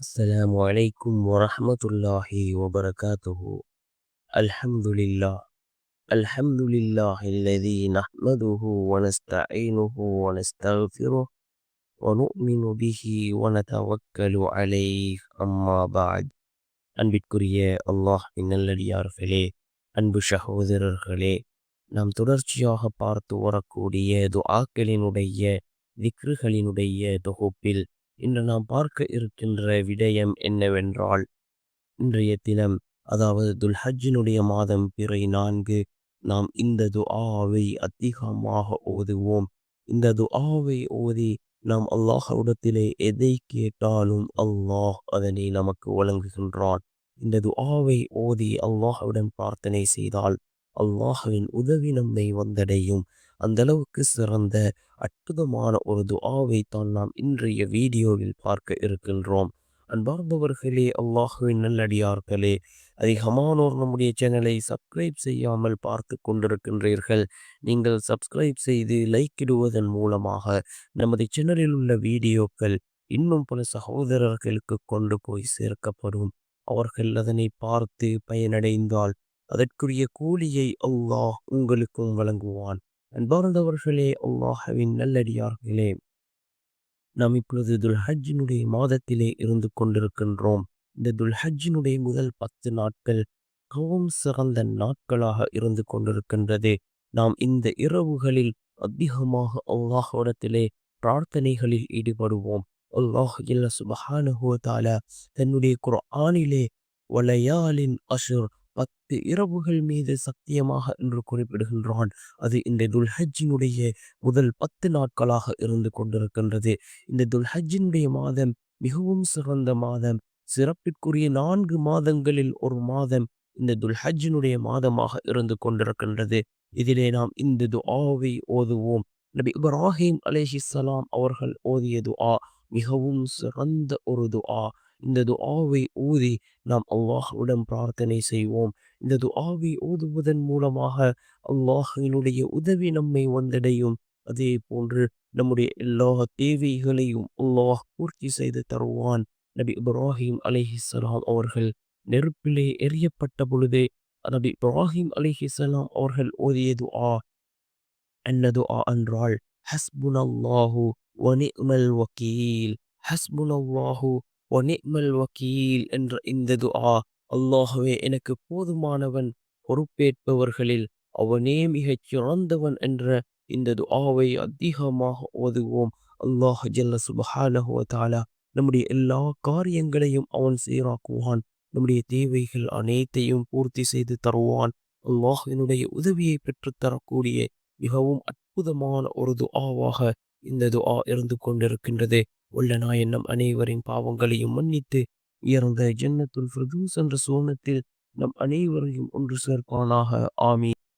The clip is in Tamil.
السلام عليكم ورحمة الله وبركاته الحمد لله الحمد لله الذي نحمده ونستعينه ونستغفره ونؤمن به ونتوكل عليه أما بعد அன்பிற்குரிய அல்லாஹின் நல்லடியார்களே அன்பு சகோதரர்களே நாம் தொடர்ச்சியாக பார்த்து வரக்கூடிய துஆக்களினுடைய திக்ருகளினுடைய தொகுப்பில் இன்று நாம் பார்க்க இருக்கின்ற விடயம் என்னவென்றால் இன்றைய தினம் அதாவது துல்ஹஜினுடைய மாதம் பிறை நான்கு நாம் இந்த துஆவை அதிகமாக ஓதுவோம். இந்த துஆவை ஓதி நாம் அல்லாஹ்விடத்திலே எதை கேட்டாலும் அல்லாஹ் அதனை நமக்கு வழங்குகின்றான். இந்த துஆவை ஓதி அல்லாஹ்விடம் பிரார்த்தனை செய்தால் அல்லாஹவின் உதவி நம்மை வந்தடையும். அந்த அளவுக்கு சிறந்த அற்புதமான ஒரு துஆவை தான் நாம் இன்றைய வீடியோவில் பார்க்க இருக்கின்றோம். அன்பார்ந்தவர்களே அல்லாஹுவின் நல்லடியார்களே அதிகமானோர் நம்முடைய சேனலை சப்ஸ்கிரைப் செய்யாமல் பார்த்து கொண்டிருக்கின்றீர்கள் நீங்கள் சப்ஸ்கிரைப் செய்து லைக் இடுவதன் மூலமாக நமது சேனலில் உள்ள வீடியோக்கள் இன்னும் பல சகோதரர்களுக்கு கொண்டு போய் சேர்க்கப்படும். அவர்கள் அதனை பார்த்து பயனடைந்தால் அதற்குரிய கூலியை அல்லாஹ் உங்களுக்கும் வழங்குவான். அன்பார்ந்தவர்களே அல்லாஹவின் நல்லடியார்களே நாம் இப்பொழுது துல்ஹஜினுடைய மாதத்திலே இருந்து கொண்டிருக்கின்றோம். இந்த துல்ஹஜினுடைய முதல் பத்து நாட்கள் மிகவும் சிறந்த நாட்களாக இருந்து கொண்டிருக்கின்றது. நாம் இந்த இரவுகளில் அதிகமாக அல்லாஹோடத்திலே பிரார்த்தனைகளில் ஈடுபடுவோம். அல்லாஹ் இல்ல சுபஹானுஹுவதால தன்னுடைய குர்ஆனிலே வலையாலின் அஷுர் பத்து இரவுகள் மீது சத்தியமாக என்று குறிப்பிடுகின்றான். அது இந்த துல்ஹஜ்ஜினுடைய முதல் பத்து நாட்களாக இருந்து கொண்டிருக்கின்றது. இந்த துல்ஹஜ்ஜினுடைய மாதம் மிகவும் சிறந்த மாதம். சிறப்பிற்குரிய நான்கு மாதங்களில் ஒரு மாதம் இந்த துல்ஹஜ்ஜினுடைய மாதமாக இருந்து கொண்டிருக்கின்றது. இதிலே நாம் இந்த துஆவை ஓதுவோம். நபி இப்ராஹிம் அலேஹிசலாம் அவர்கள் ஓதிய துஆ மிகவும் சிறந்த ஒரு துஆ. இந்த துஆவை ஊதி நாம் அல்லாஹுடன் பிரார்த்தனை செய்வோம். இந்த துஆவை ஊதுவதன் மூலமாக அல்லாஹினுடைய உதவி நம்மை வந்தடையும். அதே போன்று நம்முடைய எல்லா தேவைகளையும் அல்லாஹ் பூர்த்தி செய்து தருவான். நபி இப்ராஹிம் அலிஹிசலாம் அவர்கள் நெருப்பிலே எரியப்பட்ட பொழுதே நபி இப்ராஹிம் அலிஹிசலாம் அவர்கள் ஓதிய துஆ என்ன துஆ என்றால் ஹஸ்புனல்லாஹு வனிமல் வக்கீல். ஹஸ்புனல்லாஹு ஒனிமல் வக்கீல் என்ற இந்த துஆ அல்லாஹுவே எனக்கு போதுமானவன் பொறுப்பேற்பவர்களில் அவனே மிகச் சிறந்தவன் என்ற இந்த துஆவை அதிகமாக ஓதுவோம். அல்லாஹ் ஜல்ல சுபஹானஹுவ தாலா நம்முடைய எல்லா காரியங்களையும் அவன் சீராக்குவான். நம்முடைய தேவைகள் அனைத்தையும் பூர்த்தி செய்து தருவான். அல்லாஹினுடைய உதவியை பெற்றுத்தரக்கூடிய மிகவும் அற்புதமான ஒரு துஆவாக இந்த துஆ இருந்து கொண்டிருக்கின்றது. உள்ள நாய் நம் அனைவரின் பாவங்களையும் மன்னித்து உயர்ந்த ஜன்னத்துல் பிரதூஸ் என்ற சோனத்தில் நம் அனைவரையும் ஒன்று சேர்ப்பானாக. ஆமி